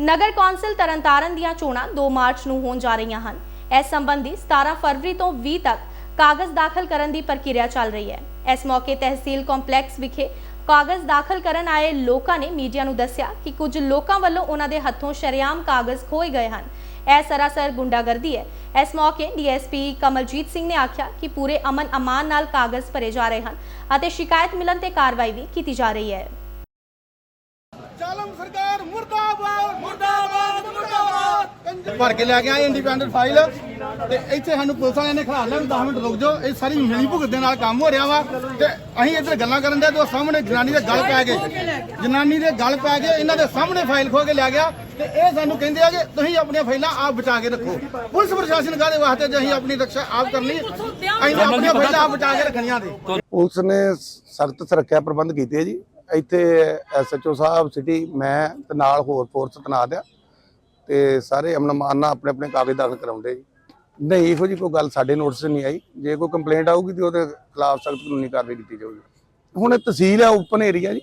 ਨਗਰ council Tarn Taran ਦੀਆਂ ਚੋਣਾਂ 2 March ਨੂੰ ਹੋਣ ਜਾ ਰਹੀਆਂ ਹਨ। ਇਸ ਸੰਬੰਧੀ 17 ਫਰਵਰੀ ਤੋਂ 20 ਤੱਕ ਕਾਗਜ਼ ਦਾਖਲ ਕਰਨ ਦੀ ਪ੍ਰਕਿਰਿਆ ਚੱਲ ਰਹੀ ਹੈ। ਇਸ ਮੌਕੇ ਤਹਿਸੀਲ ਕੰਪਲੈਕਸ ਵਿਖੇ ਕਾਗਜ਼ ਦਾਖਲ ਕਰਨ ਆਏ ਲੋਕਾਂ ਨੇ ਮੀਡੀਆ ਨੂੰ ਦੱਸਿਆ ਕਿ ਕੁਝ ਲੋਕਾਂ ਵੱਲੋਂ ਉਹਨਾਂ ਦੇ ਹੱਥੋਂ ਸ਼ਰੇਆਮ ਕਾਗਜ਼ ਖੋਏ ਗਏ ਹਨ। ਇਹ ਸਰਾਸਰ ਗੁੰਡਾਗਰਦੀ ਹੈ। ਇਸ ਮੌਕੇ ਡੀਐਸਪੀ ਕਮਲਜੀਤ ਸਿੰਘ ਨੇ ਆਖਿਆ ਕਿ ਪੂਰੇ ਅਮਨ ਅਮਾਨ ਨਾਲ ਕਾਗਜ਼ ਭਰੇ ਜਾ ਰਹੇ ਹਨ ਅਤੇ ਸ਼ਿਕਾਇਤ ਮਿਲਣ ਤੇ ਕਾਰਵਾਈ ਵੀ ਕੀਤੀ ਜਾ ਰਹੀ ਹੈ। ਜ਼ਾਲਮ ਸਰਕਾਰ ਭਰ ਕੇ ਲੈ ਕੇ ਆਏ ਇੰਡੀਪੈਂਡੈਂਟ ਫਾਈਲ ਤੇ ਇੱਥੇ ਸਾਨੂੰ ਪੁਲਿਸ ਵਾਲਿਆਂ ਨੇ ਖੜਾ ਲਿਆ 10 ਮਿੰਟ ਰੁਕ ਜਾਓ, ਇਹ ਸਾਰੀ ਮਿਲੀ ਭੁਗਤ ਦੇ ਨਾਲ ਕੰਮ ਹੋ ਰਿਹਾ ਵਾ। ਤੇ ਅਸੀਂ ਇੱਧਰ ਗੱਲਾਂ ਕਰਨ ਦੇ ਤੇ ਸਾਹਮਣੇ ਜਨਾਨੀ ਦੇ ਗਲ ਪੈ ਗਏ। ਜਨਾਨੀ ਦੇ ਗਲ ਪੈ ਗਏ, ਇਹਨਾਂ ਦੇ ਸਾਹਮਣੇ ਫਾਈਲ ਖੋ ਕੇ ਲੈ ਗਿਆ। ਤੇ ਇਹ ਸਾਨੂੰ ਕਹਿੰਦੇ ਆ ਕਿ ਤੁਸੀਂ ਆਪਣੀਆਂ ਫਾਈਲਾਂ ਆਪ ਬਚਾ ਕੇ ਰੱਖੋ। ਪੁਲਿਸ ਪ੍ਰਸ਼ਾਸਨ ਕਾਹਦੇ ਵਾਸਤੇ ਜੇ ਅਸੀਂ ਆਪਣੀ ਰੱਖਿਆ ਆਪ ਕਰਨੀ? ਅਸੀਂ ਆਪਣੀਆਂ ਫਾਈਲਾਂ ਆਪ ਬਚਾ ਕੇ ਰੱਖਣੀਆਂ ਤੇ ਪੁਲਿਸ ਨੇ ਸਖਤ ਸੁਰੱਖਿਆ ਪ੍ਰਬੰਧ ਕੀਤੇ ਜੀ। ਇੱਥੇ ਐਸਐਚਓ ਸਾਹਿਬ, ਸਿਟੀ, ਮੈਂ ਤੇ ਨਾਲ ਹੋਰ ਫੋਰਸ ਤੈਨਾਤ ਆ। ਤੇ ਸਾਰੇ ਅਮਨ ਮਾਨ ਨਾਲ ਆਪਣੇ ਆਪਣੇ ਕਾਗਜ਼ ਦਾਖਲ ਕਰਾਉਂਦੇ ਜੀ। ਨਹੀਂ, ਇਹੋ ਜੀ ਕੋਈ ਗੱਲ ਸਾਡੇ ਨੋਟਿਸ 'ਚ ਨਹੀਂ ਆਈ। ਜੇ ਕੋਈ ਕੰਪਲੇਂਟ ਆਊਗੀ ਤੇ ਉਹਦੇ ਖਿਲਾਫ ਸਖਤ ਕਾਨੂੰਨੀ ਕਾਰਵਾਈ ਕੀਤੀ ਜਾਊਗੀ। ਹੁਣ ਇਹ ਤਹਿਸੀਲ ਹੈ ਓਪਨ ਏਰੀਆ ਜੀ।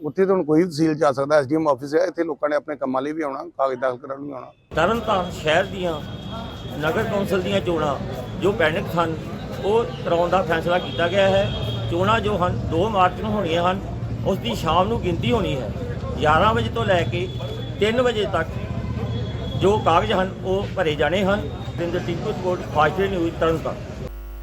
ਉੱਥੇ ਤਾਂ ਹੁਣ ਕੋਈ ਤਹਿਸੀਲ ਜਾ ਸਕਦਾ ਐਸਡੀਐਮ ਆਫਿਸ ਹੈ ਇੱਥੇ ਲੋਕਾਂ ਨੇ ਆਪਣੇ ਕੰਮਾਂ ਲਈ ਵੀ ਆਉਣਾ, ਕਾਗਜ਼ ਦਾਖਲ ਕਰਾਉਣ ਲਈ ਆਉਣਾ। ਤਰਨਤਾਰਨ ਸ਼ਹਿਰ ਦੀਆਂ, ਨਗਰ ਕੌਂਸਲ ਦੀਆਂ ਚੋਣਾਂ, ਜੋ ਪੈਨਿਕ ਹਨ, ਉਹ ਕਰਾਉਣ ਦਾ ਫੈਸਲਾ ਕੀਤਾ ਗਿਆ ਹੈ। ਚੋਣਾਂ ਜੋ ਹਨ 2 ਮਾਰਚ ਨੂੰ ਹੋਣੀਆਂ ਹਨ। ਉਸ ਦੀ ਸ਼ਾਮ ਨੂੰ ਗਿਣਤੀ ਹੋਣੀ ਹੈ। 11 ਵਜੇ ਤੋਂ ਲੈ ਕੇ 3 ਵਜੇ ਤੱਕ ਜੋ ਕਾਗਜ਼ ਹਨ ਉਹ ਭਰੇ ਜਾਣੇ ਹਨ ਦਿਨ ਦੇ ਟਿਕਟ ਫਾਸਟ ਨਿਊਜ਼ ਤਰਨਤਾਰਨ